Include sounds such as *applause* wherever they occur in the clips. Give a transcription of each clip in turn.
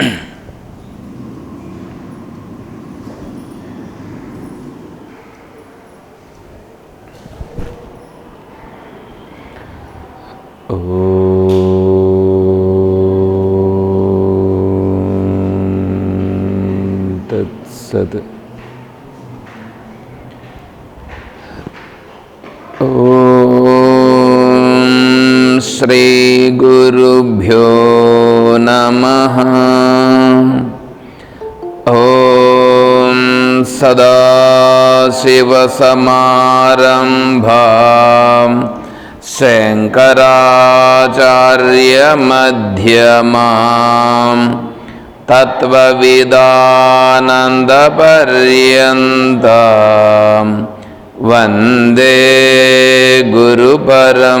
Mm-hmm. *clears throat* सदा शिवसमारं तत्त्वविदानन्दपर्यन्ता वन्दे गुरुपरम्परा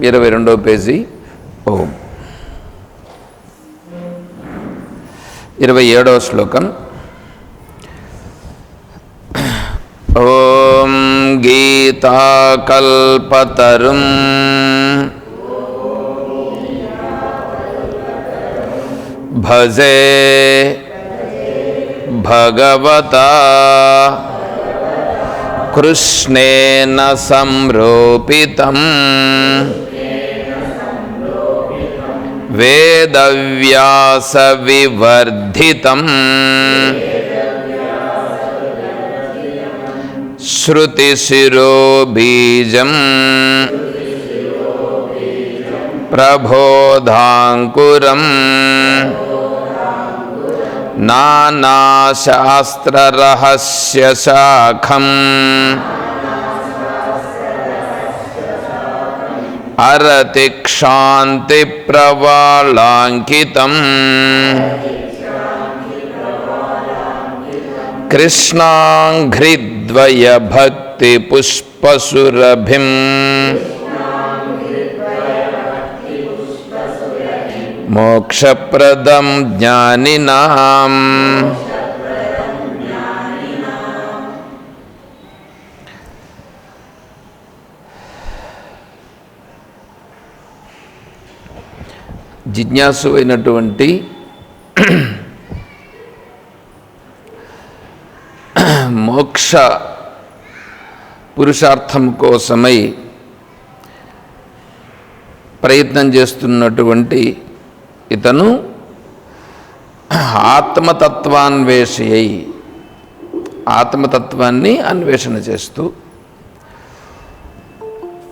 ఇరవై రెండో పేజీ ఓం ఇరవై ఏడవ శ్లోకం. ఓం గీతాకల్పతరుం. భజే భగవతా కృష్ణేన సంరోపితం. वेदव्यासविवर्धितम् श्रुतिशिरोबीजम् प्रबोधाङ्कुरम् नानाशास्त्ररहस्यशाखम् अरतिक्षान्तिप्रवालाङ्कितम् कृष्णाङ्घ्रिद्वयभक्तिपुष्पसुरभिम्। मोक्षप्रदं ज्ञानिनाम् జిజ్ఞాసు అయినటువంటి మోక్ష పురుషార్థం కోసమై ప్రయత్నం చేస్తున్నటువంటి ఇతను ఆత్మతత్వాన్వేషి అయి ఆత్మతత్వాన్ని అన్వేషణ చేస్తూ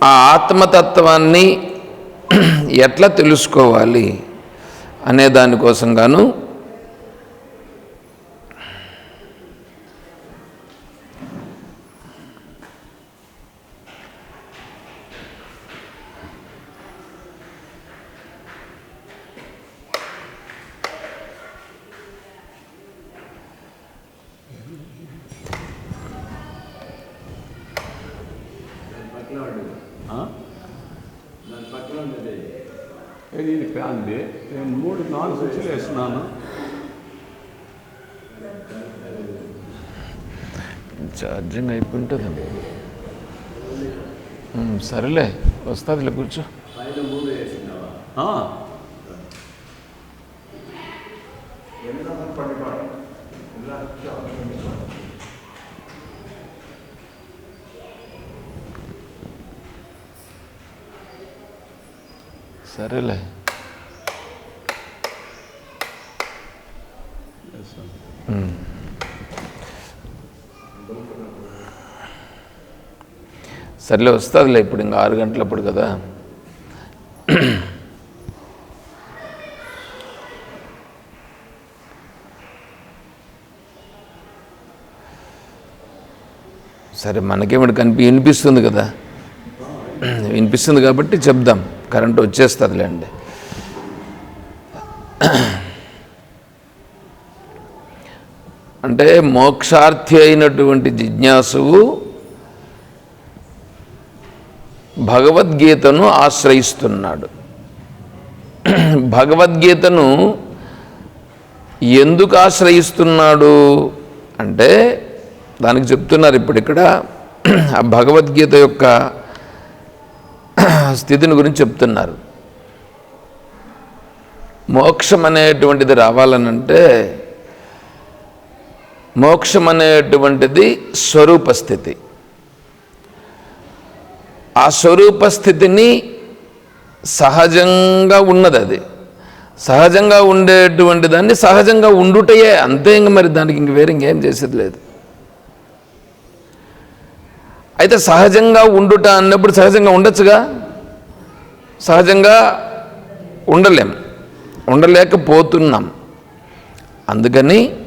ఆ ఆత్మతత్వాన్ని ఎట్లా తెలుసుకోవాలి అనే దానికోసం గాను ఫ్యాన్ది నేను మూడు నాలుగు స్విచ్లు వేస్తున్నాను. ఛార్జింగ్ అయిపోయింటుందండి ఉమ్, సరేలే వస్తుందిలే కూర్చో. సరేలే. సర్లే వస్తుందిలే ఇప్పుడు ఇంకా ఆరు గంటలప్పుడు కదా. సరే మనకేమిటి కనిపి వినిపిస్తుంది కదా. వినిపిస్తుంది కాబట్టి చెప్దాం. కరెంటు వచ్చేస్తుందిలేండి అంటే మోక్షార్థి అయినటువంటి జిజ్ఞాసువు భగవద్గీతను ఆశ్రయిస్తున్నాడు. భగవద్గీతను ఎందుకు ఆశ్రయిస్తున్నాడు? అంటే దానికి చెప్తున్నారు ఇప్పుడు ఇక్కడ ఆ భగవద్గీత యొక్క స్థితిని గురించి చెప్తున్నారు. మోక్షం అనేటువంటిది రావాలనంటే మోక్షం అనేటువంటిది స్వరూపస్థితి. ఆ స్వరూపస్థితిని సహజంగా ఉన్నది అది. సహజంగా ఉండేటువంటి దాన్ని సహజంగా ఉండుటయే. అంతే ఇంక మరి దానికి ఇంక వేరే ఇంకేం చేసేది లేదు. అయితే సహజంగా ఉండుట అన్నప్పుడు సహజంగా ఉండొచ్చుగా? సహజంగా ఉండలేం. ఉండలేకపోతున్నాం. అందుకని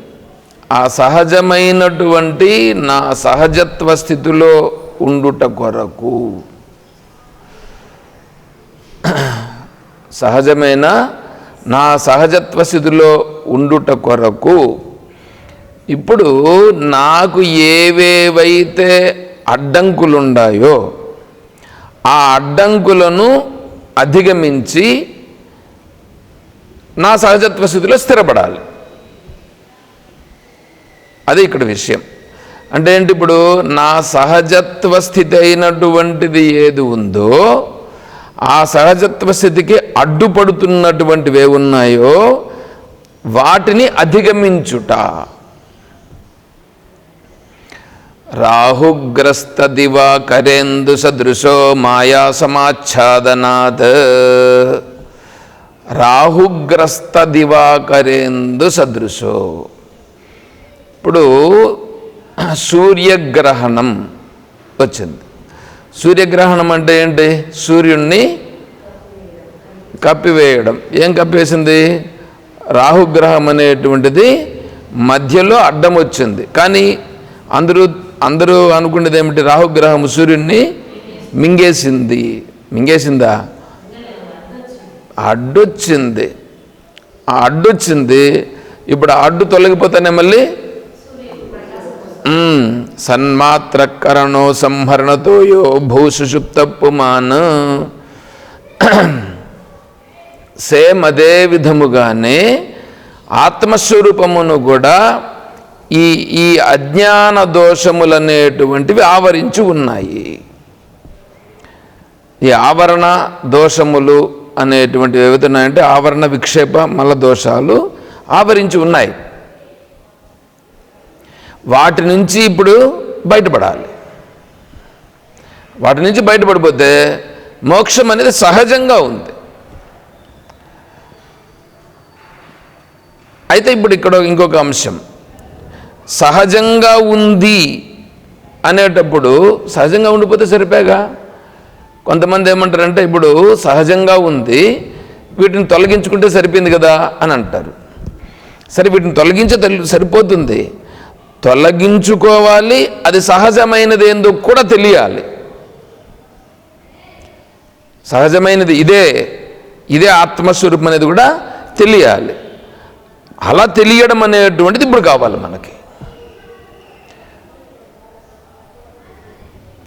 ఆ సహజమైనటువంటి నా సహజత్వ స్థితిలో ఉండుట కొరకు. సహజమైన నా సహజత్వ స్థితిలో ఉండుట కొరకు. ఇప్పుడు నాకు ఏవేవైతే అడ్డంకులుండాయో ఆ అడ్డంకులను అధిగమించి నా సహజత్వ స్థితిలో స్థిరపడాలి. అది ఇక్కడ విషయం. అంటే ఏంటి ఇప్పుడు నా సహజత్వ స్థితి అయినటువంటిది ఏది ఉందో ఆ సహజత్వ స్థితికి అడ్డుపడుతున్నటువంటివి ఏ ఉన్నాయో వాటిని అధిగమించుట. రాహుగ్రస్త దివాకరేందు సదృశో మాయా సమాచ్ఛాదనాత్. రాహుగ్రస్త దివాకరేందు సదృశో. ఇప్పుడు సూర్యగ్రహణం వచ్చింది. సూర్యగ్రహణం అంటే ఏంటి? సూర్యుణ్ణి కప్పివేయడం. ఏం కప్పివేసింది రాహుగ్రహం అనేటువంటిది మధ్యలో అడ్డం వచ్చింది. కానీ అందరూ అందరూ అనుకునేది ఏమిటి? రాహుగ్రహం సూర్యుడిని మింగేసింది. మింగేసిందా? అడ్డొచ్చింది. ఆ అడ్డొచ్చింది. ఇప్పుడు ఆ అడ్డు తొలగిపోతానే మళ్ళీ సన్మాత్రకరణో సంహరణతో యో భూసుషుప్తప్పుమాన్ సేమ్ అదే విధముగానే ఆత్మస్వరూపమును కూడా ఈ ఈ అజ్ఞాన దోషములనేటువంటివి ఆవరించి ఉన్నాయి. ఈ ఆవరణ దోషములు అనేటువంటివి ఏవైతున్నాయంటే ఆవరణ విక్షేప మల దోషాలు ఆవరించి ఉన్నాయి. వాటి నుంచి ఇప్పుడు బయటపడాలి. వాటి నుంచి బయటపడిపోతే మోక్షం అనేది సహజంగా ఉంది. అయితే ఇప్పుడు ఇక్కడ ఇంకొక అంశం. సహజంగా ఉంది అనేటప్పుడు సహజంగా ఉండిపోతే సరిపోగా కొంతమంది ఏమంటారంటే ఇప్పుడు సహజంగా ఉంది వీటిని తొలగించుకుంటే సరిపోయింది కదా అని అంటారు. సరే వీటిని తొలగించే సరిపోతుంది. తొలగించుకోవాలి. అది సహజమైనది ఎందుకు కూడా తెలియాలి. సహజమైనది ఇదే ఇదే ఆత్మస్వరూపం అనేది కూడా తెలియాలి. అలా తెలియడం అనేటువంటిది ఇప్పుడు కావాలి మనకి.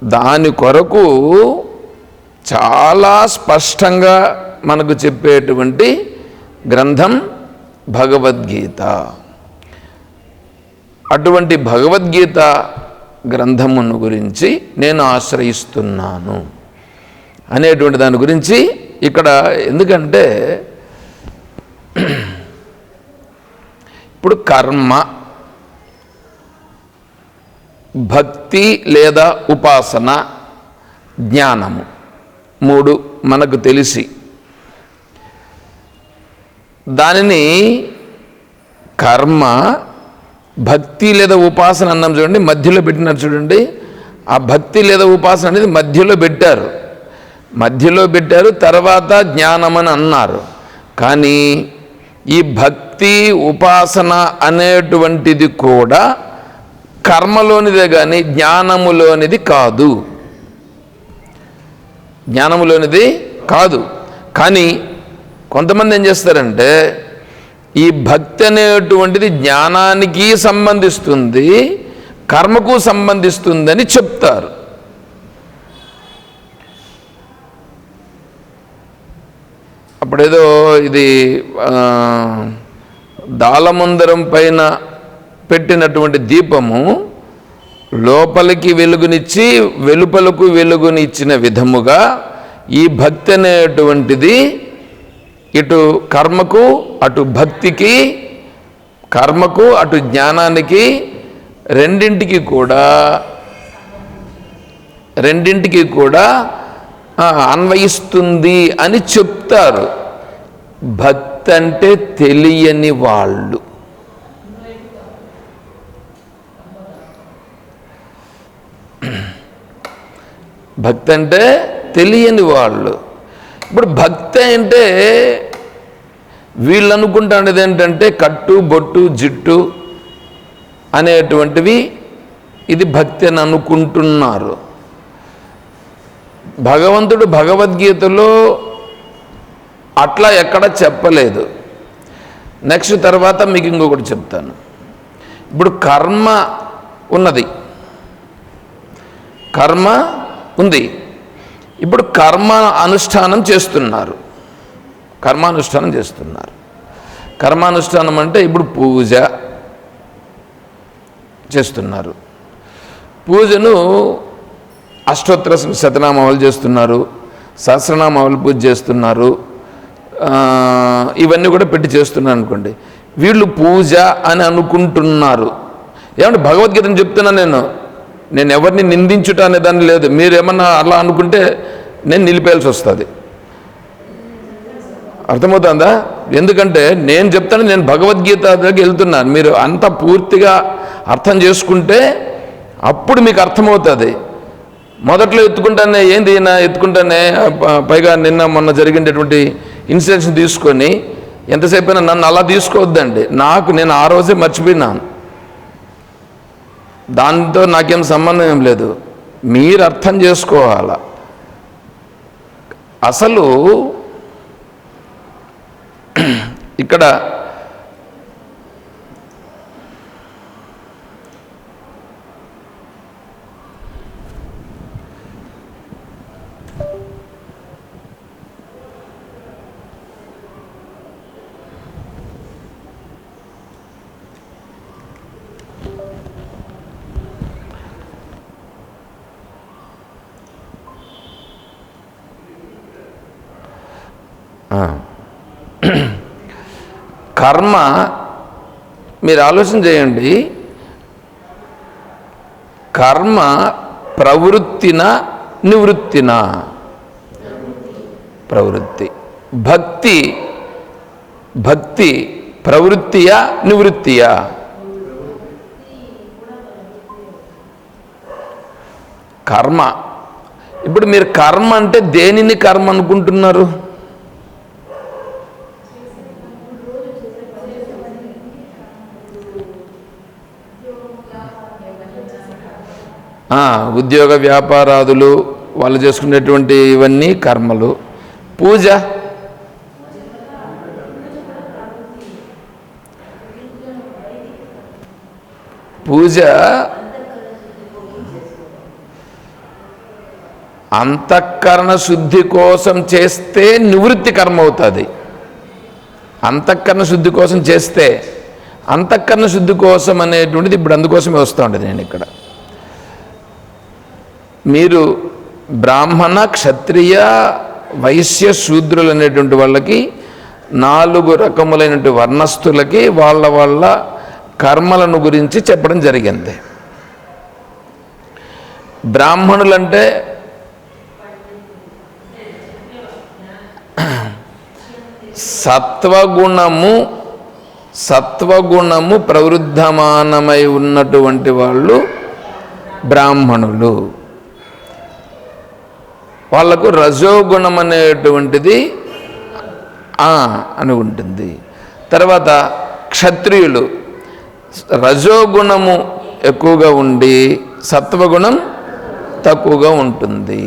దాని కొరకు చాలా స్పష్టంగా మనకు చెప్పేటువంటి గ్రంథం భగవద్గీత. అటువంటి భగవద్గీత గ్రంథమును గురించి నేను ఆశ్రయిస్తున్నాను అనేటువంటి దాని గురించి ఇక్కడ ఎందుకంటే ఇప్పుడు కర్మ భక్తి లేదా ఉపాసన జ్ఞానము మూడు మనకు తెలిసి. దానిని కర్మ భక్తి లేదా ఉపాసన అన్నాం చూడండి మధ్యలో పెట్టినారు చూడండి. ఆ భక్తి లేదా ఉపాసన అనేది మధ్యలో పెట్టారు. మధ్యలో పెట్టారు తర్వాత జ్ఞానమని అన్నారు. కానీ ఈ భక్తి ఉపాసన అనేటువంటిది కూడా కర్మలోనిదే కానీ జ్ఞానములోనిది కాదు. జ్ఞానములోనిది కాదు. కానీ కొంతమంది ఏం చేస్తారంటే ఈ భక్తి అనేటువంటిది జ్ఞానానికి సంబంధిస్తుంది కర్మకు సంబంధిస్తుందని చెప్తారు. అప్పుడేదో ఇది దాళముందరం పైన పెట్టినటువంటి దీపము లోపలికి వెలుగునిచ్చి వెలుపలకు వెలుగునిచ్చిన విధముగా ఈ భక్తి అనేటువంటిది ఇటు కర్మకు అటు భక్తికి కర్మకు అటు జ్ఞానానికి రెండింటికి కూడా రెండింటికి కూడా అన్వయిస్తుంది అని చెప్తారు. భక్తి అంటే తెలియని వాళ్ళు. భక్తి అంటే తెలియని వాళ్ళు. ఇప్పుడు భక్తి అంటే వీళ్ళు అనుకుంటున్నది ఏంటంటే కట్టు బొట్టు జిట్టు అనేటువంటివి ఇది భక్తి అని అనుకుంటున్నారు. భగవంతుడు భగవద్గీతలో అట్లా ఎక్కడ చెప్పలేదు. నెక్స్ట్ తర్వాత మీకు ఇంకొకటి చెప్తాను. ఇప్పుడు కర్మ ఉన్నది. కర్మ ఉంది. ఇప్పుడు కర్మ అనుష్ఠానం చేస్తున్నారు. కర్మానుష్ఠానం చేస్తున్నారు. కర్మానుష్ఠానం అంటే ఇప్పుడు పూజ చేస్తున్నారు. పూజను అష్టోత్తర శతనామాలు చేస్తున్నారు. సహస్రనామాలు పూజ చేస్తున్నారు. ఇవన్నీ కూడా పెట్టి చేస్తున్నారు అనుకోండి. వీళ్ళు పూజ అని అనుకుంటున్నారు. ఏమంటే భగవద్గీతను చెప్తున్నా నేను. నేను ఎవరిని నిందించుట అనే దాన్ని లేదు. మీరు ఏమన్నా అలా అనుకుంటే నేను నిలిపేయాల్సి వస్తుంది. అర్థమవుతుందా? ఎందుకంటే నేను చెప్తాను నేను భగవద్గీత దగ్గరికి వెళ్తున్నాను. మీరు అంత పూర్తిగా అర్థం చేసుకుంటే అప్పుడు మీకు అర్థమవుతుంది. మొదట్లో ఎత్తుకుంటానే ఏంది నా ఎత్తుకుంటానే పైగా నిన్న మొన్న జరిగినటువంటి ఇన్సిడెంట్స్ తీసుకొని ఎంతసేపు అయినా నన్ను అలా తీసుకోవద్దండి. నాకు నేను ఆ రోజే మర్చిపోయినాను. దాంతో నాకేం సంబంధం ఏం లేదు. మీరు అర్థం చేసుకోవాల? అసలు ఇక్కడ కర్మ మీరు ఆలోచన చేయండి. కర్మ ప్రవృత్తిన నివృత్తిన? ప్రవృత్తి. భక్తి భక్తి ప్రవృత్తియా నివృత్తియా? కర్మ. ఇప్పుడు మీరు కర్మ అంటే దేనిని కర్మ అనుకుంటున్నారు? ఉద్యోగ వ్యాపారాదులు వాళ్ళు చేసుకునేటువంటి ఇవన్నీ కర్మలు. పూజ. పూజ. అంతఃకరణ శుద్ధి కోసం చేస్తే నివృత్తి కర్మ అవుతుంది. అంతఃకరణ శుద్ధి కోసం చేస్తే అంతఃకరణ శుద్ధి కోసం అనేటువంటిది ఇప్పుడు అందుకోసమే వస్తూ ఉంటుంది నేను ఇక్కడ మీరు బ్రాహ్మణ క్షత్రియ వైశ్య శూద్రులు అనేటువంటి వాళ్ళకి నాలుగు రకములైనటువంటి వర్ణస్థులకి వాళ్ళ వాళ్ళ కర్మలను గురించి చెప్పడం జరిగింది. బ్రాహ్మణులంటే సత్వగుణము సత్వగుణము ప్రవృద్ధమానమై ఉన్నటువంటి వాళ్ళు బ్రాహ్మణులు. వాళ్ళకు రజోగుణం అనేటువంటిది అని ఉంటుంది. తర్వాత క్షత్రియులు రజోగుణము ఎక్కువగా ఉండి సత్వగుణం తక్కువగా ఉంటుంది.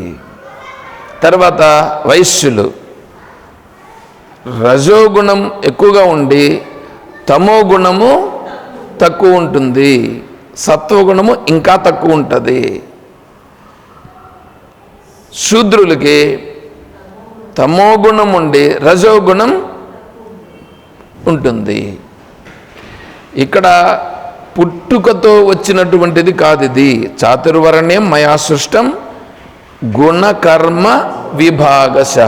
తర్వాత వైశ్యులు రజోగుణం ఎక్కువగా ఉండి తమో గుణము తక్కువ ఉంటుంది సత్వగుణము ఇంకా తక్కువ ఉంటుంది. శూద్రులకి తమో గుణం ఉండి రజోగుణం ఉంటుంది. ఇక్కడ పుట్టుకతో వచ్చినటువంటిది కాదు ఇది. చాతుర్వర్ణ్యం మయా సృష్టం గుణకర్మ విభాగశ.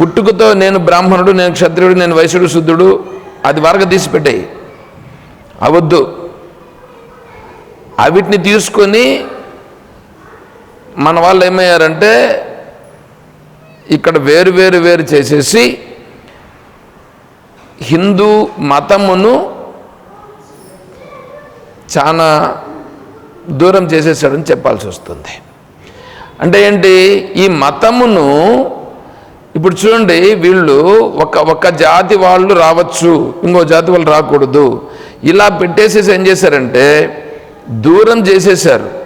పుట్టుకతో నేను బ్రాహ్మణుడు నేను క్షత్రియుడు నేను వైశ్యుడు శుద్ధుడు అది వరకు తీసిపెట్టాయి. అవద్దు. అవిటిని తీసుకొని మన వాళ్ళు ఏమయ్యారంటే ఇక్కడ వేరు వేరు వేరు చేసేసి హిందూ మతమును చాలా దూరం చేసేసాడని చెప్పాల్సి వస్తుంది. అంటే ఏంటి? ఈ మతమును ఇప్పుడు చూడండి వీళ్ళు ఒక ఒక జాతి వాళ్ళు రావచ్చు ఇంకో జాతి వాళ్ళు రాకూడదు. ఇలా పెట్టేసేసి ఏం చేశారంటే దూరం చేసేసారు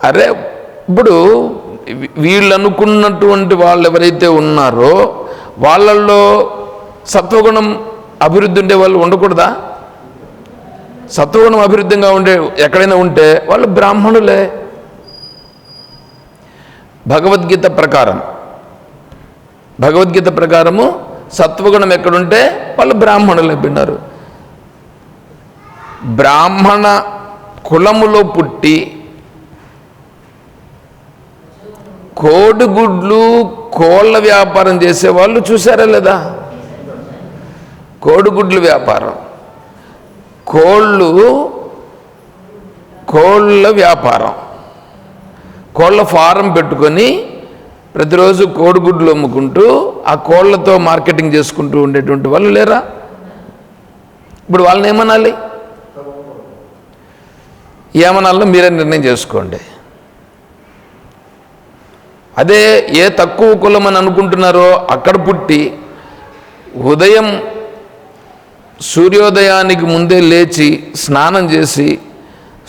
అరే ఇప్పుడు వీళ్ళు అనుకున్నటువంటి వాళ్ళు ఎవరైతే ఉన్నారో వాళ్ళల్లో సత్వగుణం అభివృద్ధి ఉండే వాళ్ళు ఉండకూడదా? సత్వగుణం అభివృద్ధిగా ఉండే ఎక్కడైనా ఉంటే వాళ్ళు బ్రాహ్మణులే. భగవద్గీత ప్రకారం భగవద్గీత ప్రకారము సత్వగుణం ఎక్కడుంటే వాళ్ళు బ్రాహ్మణులు అయిపోయినారు బ్రాహ్మణ కులములో పుట్టి కోడిగుడ్లు కోళ్ళ వ్యాపారం చేసే వాళ్ళు చూసారా లేదా? కోడిగుడ్లు వ్యాపారం. కోళ్ళు కోళ్ళ వ్యాపారం. కోళ్ళ ఫారం పెట్టుకొని ప్రతిరోజు కోడిగుడ్లు అమ్ముకుంటూ ఆ కోళ్ళతో మార్కెటింగ్ చేసుకుంటూ ఉండేటువంటి వాళ్ళు లేరా? ఇప్పుడు వాళ్ళని ఏమనాలి? ఏమనాలో మీరే నిర్ణయం చేసుకోండి. అదే ఏ తక్కువ కులం అని అనుకుంటున్నారో అక్కడ పుట్టి ఉదయం సూర్యోదయానికి ముందే లేచి స్నానం చేసి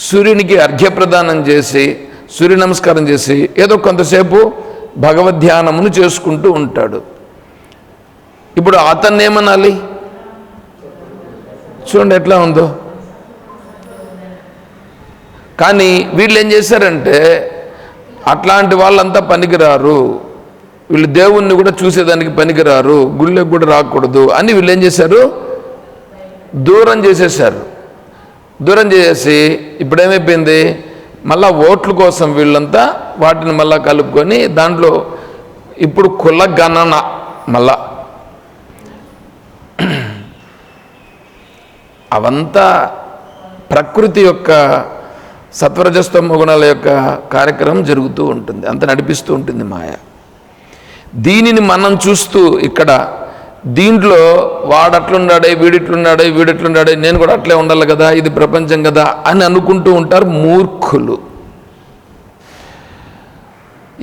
సూర్యునికి అర్ఘ్యప్రదానం చేసి సూర్య నమస్కారం చేసి ఏదో కొంతసేపు భగవద్ధ్యానమును చేసుకుంటూ ఉంటాడు. ఇప్పుడు అతన్ని ఏమనాలి? చూడండి ఎట్లా ఉందో. కానీ వీళ్ళు ఏం చేశారంటే అట్లాంటి వాళ్ళంతా పనికిరారు. వీళ్ళు దేవుణ్ణి కూడా చూసేదానికి పనికిరారు. గుళ్ళకి కూడా రాకూడదు అని వీళ్ళు ఏం చేశారు? దూరం చేసేసారు దూరం చేసేసి ఇప్పుడు ఏమైపోయింది మళ్ళా ఓట్ల కోసం వీళ్ళంతా వాటిని మళ్ళా కలుపుకొని దాంట్లో ఇప్పుడు కుల గణన మళ్ళా. *clears throat* అవంతా ప్రకృతి యొక్క సత్వరజస్తమ గుణాల యొక్క కార్యక్రమం జరుగుతూ ఉంటుంది. అంత నడిపిస్తూ ఉంటుంది మాయ. దీనిని మనం చూస్తూ ఇక్కడ దీంట్లో వాడు అట్లున్నాడే వీడిట్లున్నాడే వీడిట్లున్నాడే నేను కూడా అట్లే ఉండాలి కదా ఇది ప్రపంచం కదా అని అనుకుంటూ ఉంటారు మూర్ఖులు.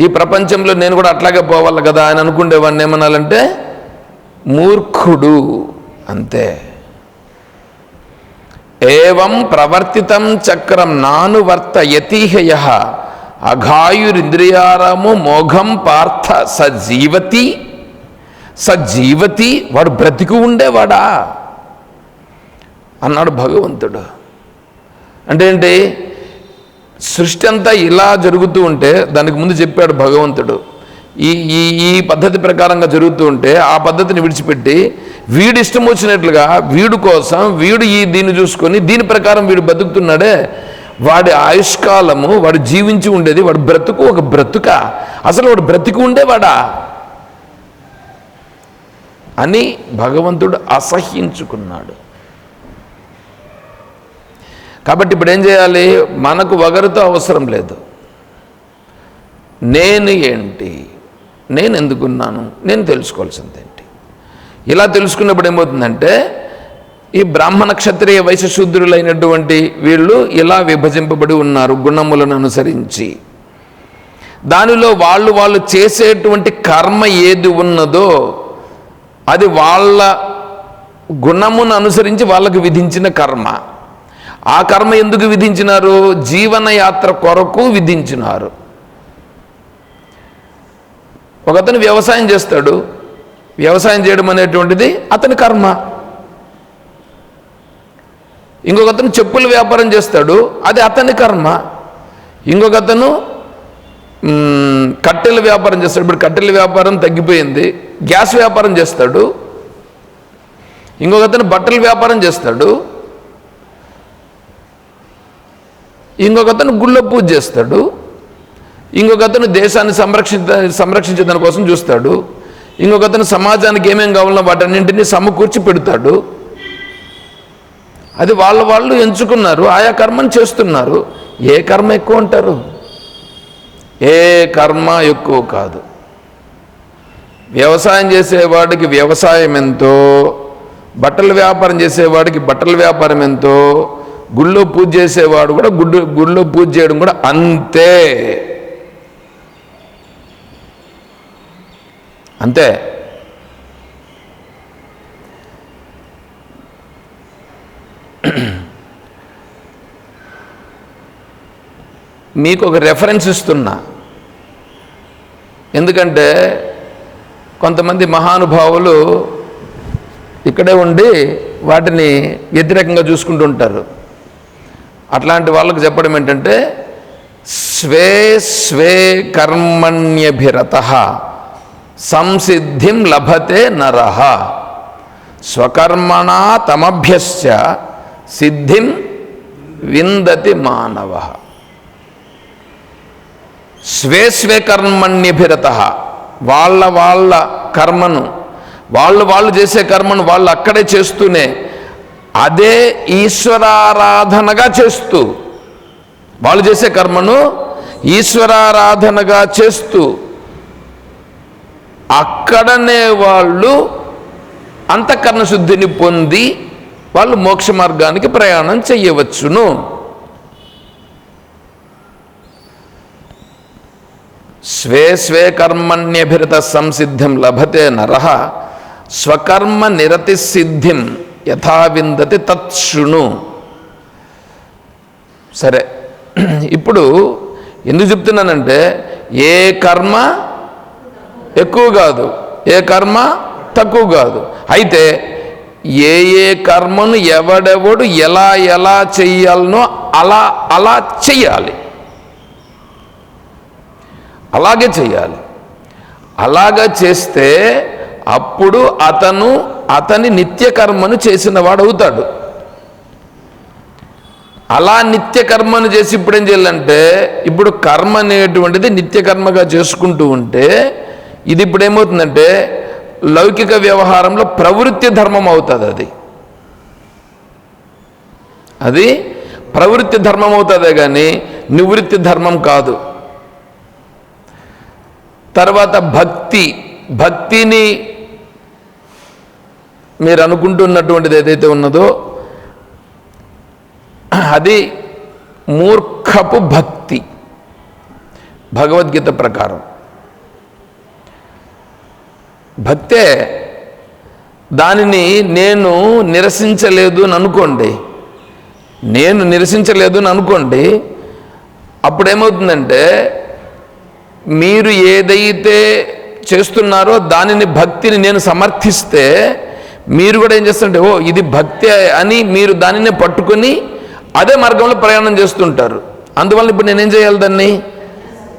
ఈ ప్రపంచంలో నేను కూడా అట్లాగే పోవాలి కదా అని అనుకునేవాడిని ఏమనాలంటే మూర్ఖుడు అంతే. ఏవం ప్రవర్తితం చక్రం నాను వర్త అఘాయురింద్రియారము మోఘం పార్థ సజీవతి. సజీవతి వాడు బ్రతికి ఉండేవాడా? అన్నాడు భగవంతుడు. అంటే ఏంటి? సృష్టి అంతా ఇలా జరుగుతూ ఉంటే దానికి ముందు చెప్పాడు భగవంతుడు. ఈ ఈ ఈ పద్ధతి ప్రకారంగా జరుగుతూ ఉంటే ఆ పద్ధతిని విడిచిపెట్టి వీడి ఇష్టం వచ్చినట్లుగా వీడు కోసం వీడు ఈ దీన్ని చూసుకొని దీని ప్రకారం వీడు బతుకుతున్నాడే. వాడి ఆయుష్కాలము వాడు జీవించి ఉండేది వాడు బ్రతుకు ఒక బ్రతుక. అసలు వాడు బ్రతికి ఉండేవాడా? అని భగవంతుడు అసహ్యించుకున్నాడు. కాబట్టి ఇప్పుడు ఏం చేయాలి? మనకు వగరుతో అవసరం లేదు. నేను ఏంటి? నేను ఎందుకున్నాను? నేను తెలుసుకోవాల్సిందే. ఇలా తెలుసుకున్నప్పుడు ఏమవుతుందంటే ఈ బ్రాహ్మణ క్షత్రియ వైశ్యశూద్రులైనటువంటి వీళ్ళు ఇలా విభజింపబడి ఉన్నారు గుణములను అనుసరించి. దానిలో వాళ్ళు వాళ్ళు చేసేటువంటి కర్మ ఏది ఉన్నదో అది వాళ్ళ గుణమును అనుసరించి వాళ్ళకు విధించిన కర్మ. ఆ కర్మ ఎందుకు విధించినారు? జీవనయాత్ర కొరకు విధించినారు. ఒకతను వ్యవసాయం చేస్తాడు. వ్యవసాయం చేయడం అనేటువంటిది అతని కర్మ. ఇంకొకతను చెప్పుల వ్యాపారం చేస్తాడు అది అతని కర్మ. ఇంకొక అతను కట్టెల వ్యాపారం చేస్తాడు. ఇప్పుడు కట్టెల వ్యాపారం తగ్గిపోయింది గ్యాస్ వ్యాపారం చేస్తాడు. ఇంకొకతను బట్టల వ్యాపారం చేస్తాడు. ఇంకొకతను గుళ్ళ పూజ చేస్తాడు. ఇంకొకతను దేశాన్ని సంరక్షించ సంరక్షించడం కోసం చూస్తాడు. ఇంకొకతను సమాజానికి ఏమేమి కావాలో వాటన్నింటినీ సమకూర్చి పెడతాడు. అది వాళ్ళ వాళ్ళు ఎంచుకున్నారు ఆయా కర్మను చేస్తున్నారు. ఏ కర్మ ఎక్కువ అంటారు? ఏ కర్మ ఎక్కువ కాదు. వ్యవసాయం చేసేవాడికి వ్యవసాయం ఎంతో బట్టల వ్యాపారం చేసేవాడికి బట్టల వ్యాపారం ఎంతో గుళ్ళో పూజ చేసేవాడు కూడా గుడ్డు గుళ్ళో పూజ చేయడం కూడా అంతే. అంతే. మీకు ఒక రెఫరెన్స్ ఇస్తున్నా. ఎందుకంటే కొంతమంది మహానుభావులు ఇక్కడే ఉండి వాటిని వ్యతిరేకంగా చూసుకుంటూ ఉంటారు. అట్లాంటి వాళ్ళకు చెప్పడం ఏంటంటే స్వే స్వే కర్మణ్యభిరత. సంసిద్ధిం లభతే నరహ స్వకర్మణా తమభ్యశ్చ సిద్ధిం విందతి మానవ. స్వే స్వే కర్మణ్యభిరత వాళ్ళ వాళ్ళ కర్మను వాళ్ళు వాళ్ళు చేసే కర్మను వాళ్ళు అక్కడే చేస్తూనే అదే ఈశ్వరారాధనగా చేస్తూ వాళ్ళు చేసే కర్మను ఈశ్వరారాధనగా చేస్తూ అక్కడనే వాళ్ళు అంతఃకరణ శుద్ధిని పొంది వాళ్ళు మోక్ష మార్గానికి ప్రయాణం చెయ్యవచ్చును. స్వే స్వే కర్మణ్యభిరత సంసిద్ధిం లభతే నర స్వకర్మ నిరతి సిద్ధిం యథావిందతి తత్శృణు. సరే *clears throat* ఇప్పుడు ఎందుకు చెప్తున్నానంటే ఏ కర్మ ఎక్కువ కాదు. ఏ కర్మ? తక్కువ కాదు. అయితే ఏ ఏ కర్మను ఎవడెవడు ఎలా ఎలా చెయ్యాలనో అలా అలా చెయ్యాలి. అలాగే చేయాలి అలాగా చేస్తే అప్పుడు అతను అతని నిత్యకర్మను చేసిన వాడు అవుతాడు. అలా నిత్యకర్మను చేసి ఇప్పుడు ఏం చేయాలంటే ఇప్పుడు కర్మ అనేటువంటిది నిత్యకర్మగా చేసుకుంటూ ఉంటే ఇది ఇప్పుడు ఏమవుతుందంటే లౌకిక వ్యవహారంలో ప్రవృత్తి ధర్మం అవుతుంది అది. అది ప్రవృత్తి ధర్మం అవుతుందే కానీ నివృత్తి ధర్మం కాదు. తర్వాత భక్తి భక్తిని మీరు అనుకుంటున్నటువంటిది ఏదైతే ఉన్నదో అది మూర్ఖపు భక్తి భగవద్గీత ప్రకారం. భక్తే దానిని నేను నిరసించలేదు అని అనుకోండి. నేను నిరసించలేదు అని అనుకోండి అప్పుడేమవుతుందంటే మీరు ఏదైతే చేస్తున్నారో దానిని భక్తిని నేను సమర్థిస్తే మీరు కూడా ఏం చేస్తుంటే ఓ ఇది భక్తి అని మీరు దానిని పట్టుకొని అదే మార్గంలో ప్రయాణం చేస్తుంటారు. అందువల్ల ఇప్పుడు నేనేం చేయాలి దాన్ని?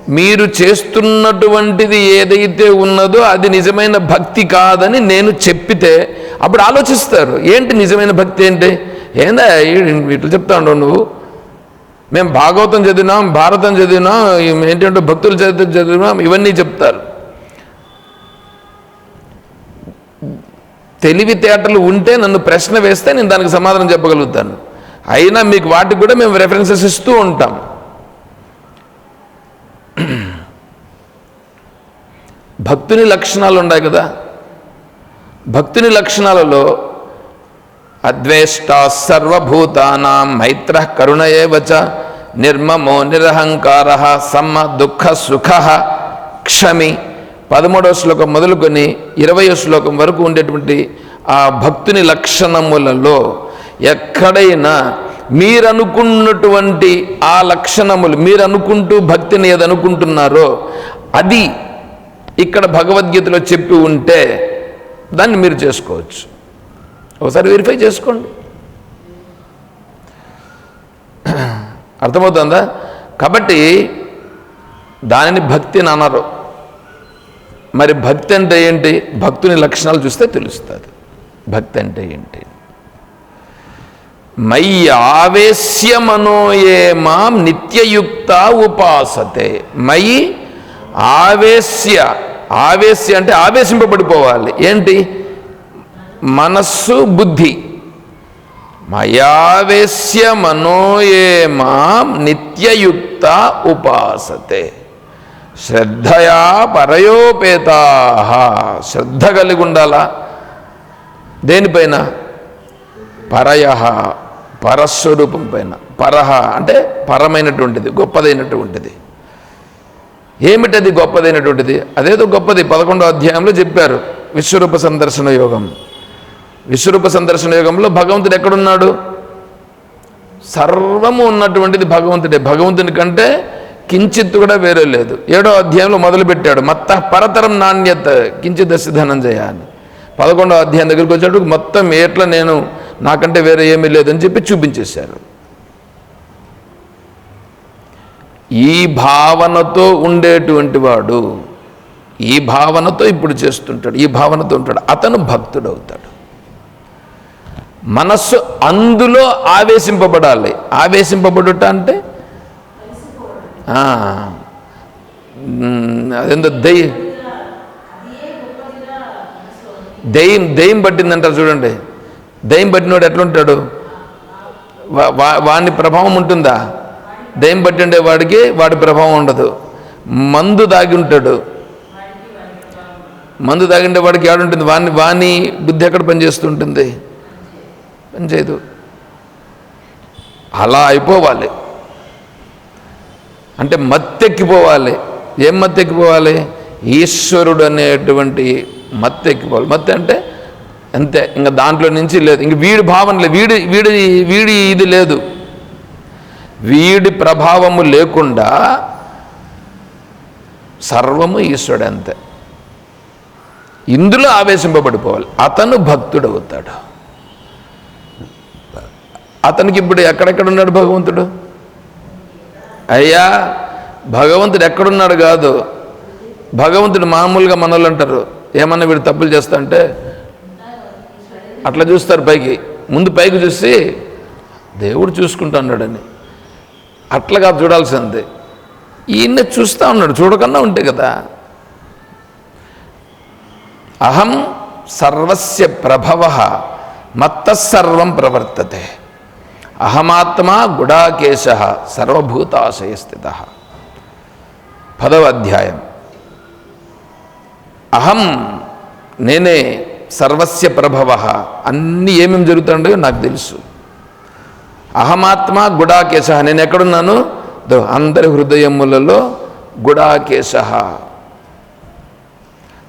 మీరు చేస్తున్నటువంటిది ఏదైతే ఉన్నదో అది నిజమైన భక్తి కాదని నేను చెప్పితే అప్పుడు ఆలోచిస్తారు. ఏంటి నిజమైన భక్తి ఏంటి? ఏందా ఇట్లా చెప్తా ఉండవు నువ్వు? మేము భాగవతం చదివినాం భారతం చదివినాం ఏంటంటే భక్తులు చదివి చదివినాం ఇవన్నీ చెప్తారు. తెలివితేటలు ఉంటే నన్ను ప్రశ్న వేస్తే నేను దానికి సమాధానం చెప్పగలుగుతాను. అయినా మీకు వాటికి కూడా మేము రెఫరెన్సెస్ ఇస్తూ ఉంటాం. *clears throat* భక్తుని లక్షణాలు ఉన్నాయి కదా. భక్తుని లక్షణాలలో అద్వేష్ట సర్వభూతానాం మైత్ర కరుణయేవచ నిర్మమో నిరహంకార సమ్మ దుఃఖ సుఖ క్షమి. పదమూడవ శ్లోకం మొదలుకొని ఇరవయో శ్లోకం వరకు ఉండేటువంటి ఆ భక్తుని లక్షణములలో ఎక్కడైనా మీరనుకున్నటువంటి ఆ లక్షణములు మీరు అనుకుంటూ భక్తిని ఏదనుకుంటున్నారో అది ఇక్కడ భగవద్గీతలో చెప్పి ఉంటే దాన్ని మీరు చేసుకోవచ్చు. ఒకసారి వెరిఫై చేసుకోండి. అర్థమవుతుందా? కాబట్టి దానిని భక్తి అనరు. మరి భక్తి అంటే ఏంటి? భక్తుని లక్షణాలు చూస్తే తెలుస్తుంది. భక్తి అంటే ఏంటి? మయి ఆవేశ్య మనోయే మాం నిత్యయుక్త ఉపాసతే. మయి ఆవేశ్య ఆవేశ్య అంటే ఆవేశింపబడిపోవాలి. ఏంటి? మనస్సు బుద్ధి. మయావేశ్య మనోయే మాం నిత్యయుక్త ఉపాసతే. శ్రద్ధయా పరయోపేతా. శ్రద్ధ కలిగి ఉండాలా దేనిపైన? పరయ. పరస్వరూపం పైన పరహ అంటే పరమైనటువంటిది గొప్పదైనటువంటిది. ఏమిటది గొప్పదైనటువంటిది? అదేదో గొప్పది పదకొండో అధ్యాయంలో చెప్పారు విశ్వరూప సందర్శన యోగం. విశ్వరూప సందర్శన యోగంలో భగవంతుడు ఎక్కడున్నాడు? సర్వము ఉన్నటువంటిది భగవంతుడే. భగవంతుని కంటే కించిత్ కూడా వేరే లేదు. ఏడో అధ్యాయంలో మొదలుపెట్టాడు మత్త పరతరం నాణ్యత కించిత్ దశ ధనంజయ అని. పదకొండో అధ్యాయం దగ్గరికి వచ్చేటప్పుడు మొత్తం ఎట్లా నేను నాకంటే వేరే ఏమీ లేదని చెప్పి చూపించేశారు. ఈ భావనతో ఉండేటువంటి వాడు ఈ భావనతో ఇప్పుడు చేస్తుంటాడు ఈ భావనతో ఉంటాడు అతను భక్తుడవుతాడు. మనస్సు అందులో ఆవేశింపబడాలి. ఆవేశింపబడుట అంటే? అదేందో దెయ్య దెయ్యం దెయ్యం పట్టిందంటారు చూడండి. దయ్యం పట్టినోడు ఎట్లుంటాడు? వా- వాని ప్రభావం ఉంటుందా? దయ్యం పట్టిండే వాడికి వాడి ప్రభావం ఉండదు. మందు దాగి ఉంటాడు. మందు తాగిండే వాడికి ఏడుంటుంది? వాని వాని బుద్ధి ఎక్కడ పనిచేస్తుంటుంది? పనిచేయదు. అలా అయిపోవాలి. అంటే మత్తెక్కిపోవాలి. ఏం మత్తెక్కిపోవాలి? ఈశ్వరుడు అనేటువంటి మత్తెక్కిపోవాలి. మత్తె అంటే అంతే. ఇంకా దాంట్లో నుంచి లేదు. ఇంక వీడి భావన లేదు. వీడి వీడి వీడి ఇది లేదు. వీడి ప్రభావము లేకుండా సర్వము ఈశ్వడు అంతే. ఇందులో ఆవేశింపబడిపోవాలి. అతను భక్తుడు అవుతాడు అతనికి ఇప్పుడు ఎక్కడెక్కడ ఉన్నాడు భగవంతుడు? అయ్యా భగవంతుడు ఎక్కడున్నాడు కాదు. భగవంతుడు మామూలుగా మనలు అంటారు. ఏమన్నా వీడు తప్పులు చేస్తా అంటే అట్లా చూస్తారు పైకి. ముందు పైకి చూసి దేవుడు చూసుకుంటా ఉన్నాడని అట్లాగా చూడాల్సిందే ఈయన చూస్తూ ఉన్నాడు చూడకుండా ఉంటే కదా. అహం సర్వస్య ప్రభవ మత్తసర్వం ప్రవర్తతే. అహమాత్మా గుడాకేశ సర్వభూతాశయస్థిత. పదవ అధ్యాయం. అహం నేనే సర్వస్య ప్రభవ. అన్నీ ఏమేమి జరుగుతుండయో నాకు తెలుసు. అహమాత్మ గుడాకేశ. నేను ఎక్కడున్నాను? అందరి హృదయములలో గుడాకేశ.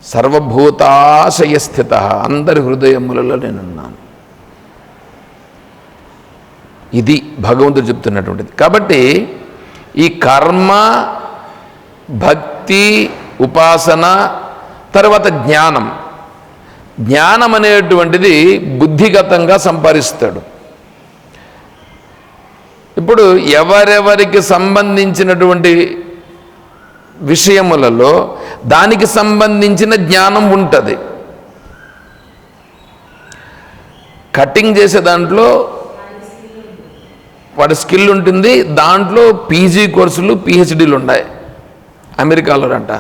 సర్వభూతాశయ స్థిత అందరి హృదయములలో నేనున్నాను. ఇది భగవంతుడు చెప్తున్నటువంటిది. కాబట్టి ఈ కర్మ భక్తి ఉపాసన తర్వాత జ్ఞానం జ్ఞానం అనేటువంటిది బుద్ధిగతంగా సంపాదిస్తాడు. ఇప్పుడు ఎవరెవరికి సంబంధించినటువంటి విషయములలో దానికి సంబంధించిన జ్ఞానం ఉంటుంది. కటింగ్ చేసే దాంట్లో వాడి స్కిల్ ఉంటుంది దాంట్లో పీజీ కోర్సులు పిహెచ్డీలు ఉన్నాయి. అమెరికాలో అంట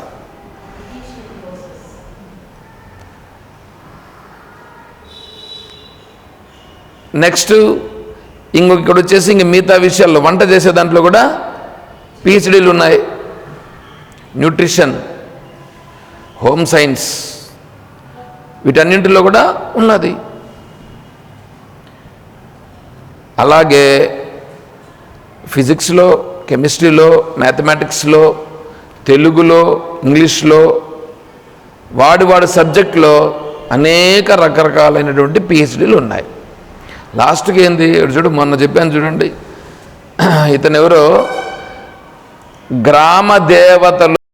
నెక్స్ట్ ఇంకొక ఇక్కడ వచ్చేసి ఇంక మిగతా విషయాల్లో వంట చేసే దాంట్లో కూడా పిహెచ్డీలు ఉన్నాయి. న్యూట్రిషన్ హోమ్ సైన్స్ వీటన్నింటిలో కూడా ఉన్నది. అలాగే ఫిజిక్స్లో కెమిస్ట్రీలో మ్యాథమెటిక్స్లో తెలుగులో ఇంగ్లీష్లో వాడి వాడి సబ్జెక్ట్లో అనేక రకరకాలైనటువంటి పిహెచ్డీలు ఉన్నాయి. లాస్ట్కి ఏంది? చూడు మొన్న చెప్పాను చూడండి. ఇతను ఎవరో గ్రామ దేవతలు